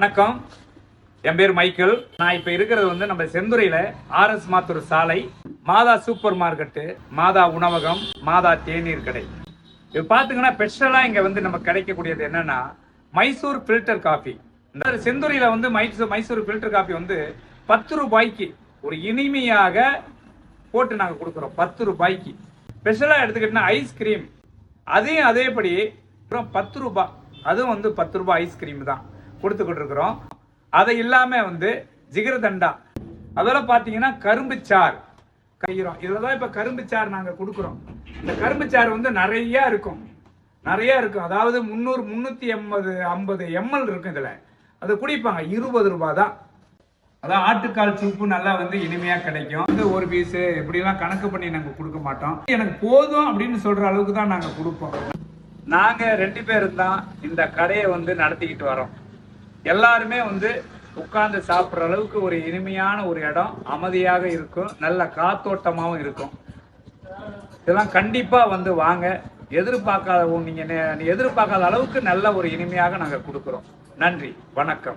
வணக்கம். என் பேர் மைக்கேல். நான் இப்ப இருக்கிறது வந்து நம்ம செந்துறையில ஆர்எஸ் மாத்தூர் சாலை மாதா சூப்பர் மார்க்கெட்டு மாதா உணவகம் மாதா தேநீர் கடை. இது பாத்தீங்கன்னா ஸ்பெஷலா இங்க வந்து நம்ம கிடைக்கக்கூடியது என்னன்னா மைசூர் ஃபில்டர் காஃபி இந்த செந்துறையில வந்து மைசூர் மைசூர் ஃபில்டர் காஃபி வந்து பத்து ரூபாய்க்கு ஒரு இனிமையாக போட்டு நாங்க கொடுக்குறோம். பத்து ரூபாய்க்கு. ஸ்பெஷலா எடுத்துக்கிட்டோம்னா ஐஸ்கிரீம் அதையும் அதேபடி அப்புறம் பத்து ரூபாய் அதுவும் வந்து பத்து ரூபாய் ஐஸ்கிரீம் தான். கொடுத்துக்கிட்டு இருக்கிறோம் அதை இல்லாமல் வந்து ஜிகரதண்டா அதெல்லாம் பார்த்தீங்கன்னா கரும்பு சார். கையிறோம். இதில் தான் இப்போ கரும்பு சார் நாங்கள் கொடுக்குறோம். இந்த கரும்பு சார் வந்து நிறைய இருக்கும். நிறைய இருக்கும். அதாவது முந்நூறு முந்நூற்றி எண்பது ஐம்பது எம்எல் இருக்கும் இதில். அது குடிப்பாங்க. இருபது ரூபா தான். அதான் ஆட்டுக்கால் சூப்பு நல்லா வந்து இனிமையாக கிடைக்கும். வந்து ஒரு பீஸு இப்படிலாம் கணக்கு பண்ணி நாங்கள் கொடுக்க மாட்டோம். எனக்கு போதும் அப்படின்னு சொல்கிற அளவுக்கு தான் நாங்கள் கொடுப்போம். நாங்கள் ரெண்டு பேரும் தான் இந்த கடையை வந்து நடத்திக்கிட்டு வரோம். எல்லாருமே வந்து உட்கார்ந்து சாப்பிட்ற அளவுக்கு ஒரு இனிமையான ஒரு இடம் அமைதியாக இருக்கும். நல்ல காத்தோட்டமாகவும் இருக்கும். இதெல்லாம் கண்டிப்பாக வந்து வாங்க. எதிர்பார்க்காத நீங்கள் எதிர்பார்க்காத அளவுக்கு நல்ல ஒரு இனிமையாக நாங்கள் கொடுக்குறோம். நன்றி. வணக்கம்.